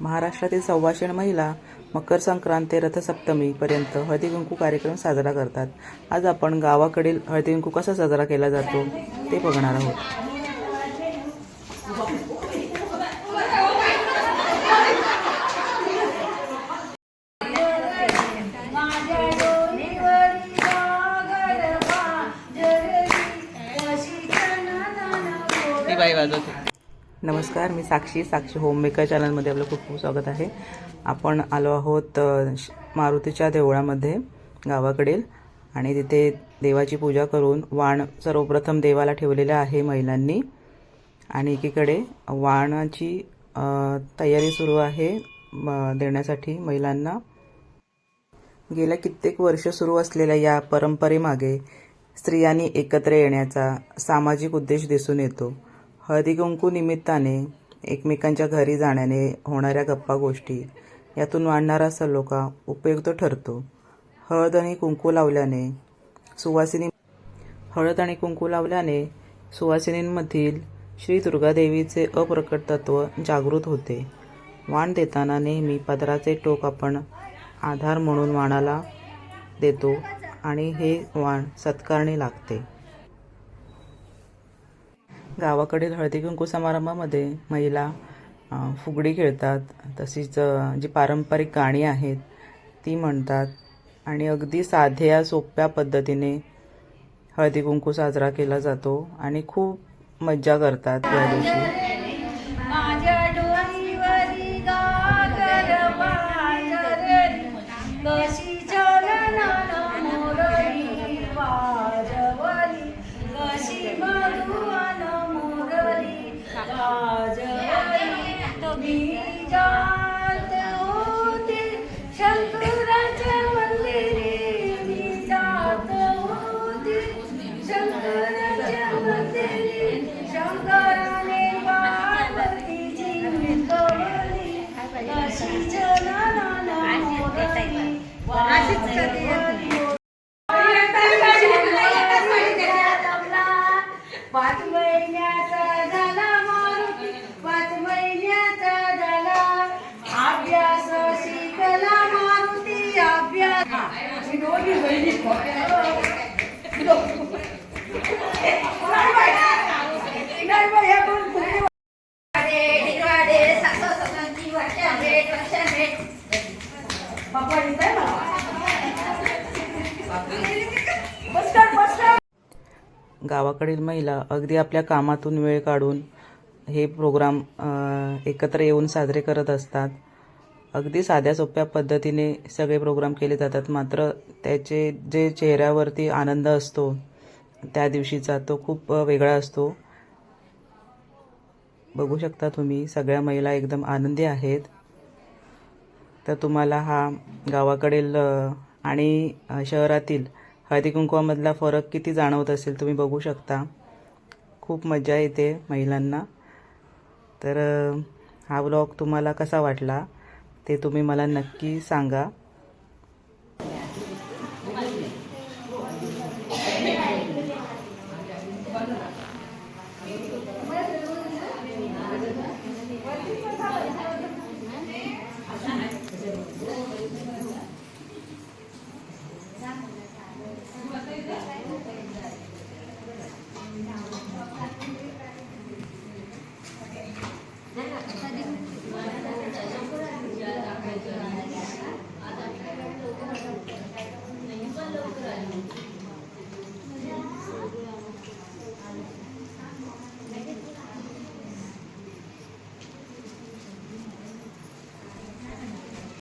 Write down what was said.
महाराष्ट्रातील सव्वाशे महिला मकर संक्रांत ते रथसप्तमीपर्यंत हळदी कुंकू कार्यक्रम साजरा करतात. आज आपण गावाकडील हळदी कुंकू कसा साजरा केला जातो ते बघणार आहोत. बाई वाजवते. नमस्कार मी साक्षी साक्षी होममेकर चॅनलमध्ये आपलं खूप खूप स्वागत आहे. आपण आलो आहोत श- मारुतीच्या देवळामध्ये गावाकडील. आणि तिथे देवाची पूजा करून वाण सर्वप्रथम देवाला ठेवलेलं आहे महिलांनी. आणि एकीकडे वाणाची तयारी सुरू आहे म, देण्यासाठी महिलांना. गेल्या कित्येक वर्ष सुरू असलेल्या या परंपरेमागे स्त्रियांनी एकत्र येण्याचा सामाजिक उद्देश दिसून येतो. हळदीकुंकू निमित्ताने एकमेकांच्या घरी जाण्याने होणाऱ्या गप्पा गोष्टी यातून वाढणारा सलोखा उपयुक्त ठरतो. हळद आणि कुंकू लावल्याने सुवासिनी हळद आणि कुंकू लावल्याने सुवासिनींमधील श्री दुर्गादेवीचे अप्रकट तत्व जागृत होते. वाण देताना नेहमी पदराचे टोक आपण आधार म्हणून वाणाला देतो आणि हे वाण सत्कारणी लागते. गावाकडील हळदी कुंकू समारंभामध्ये महिला फुगडी खेळतात. तशीच जी पारंपरिक गाणी आहेत ती म्हणतात. आणि अगदी साध्या सोप्या पद्धतीने हळदी कुंकू साजरा केला जातो आणि खूप मज्जा करतात या दिवशी. पाच महिन्याचा झाला मारुती पाच महिन्याचा झाला अभ्यास. शिकला मारुती अभ्यास दोन्ही बहिणी गावाकडील महिला अगदी आपल्या कामातून वेळ काढून हे प्रोग्राम एकत्र येऊन साजरे करत असतात. अगदी साध्या सोप्या पद्धतीने सगळे प्रोग्राम केले जातात. मात्र त्याचे जे चेहऱ्यावरती आनंद असतो त्या दिवशीचा तो खूप वेगळा असतो. बघू शकता तुम्ही सगळ्या महिला एकदम आनंदी आहेत. तर तुम्हाला हा गावाकडील आणि शहरातील हळदी कुंकवामधला फरक किती जाणवत असेल तुम्ही बघू शकता. खूप मजा येते महिलांना. तर हा ब्लॉग तुम्हाला कसा वाटला ते तुम्ही मला नक्की सांगा.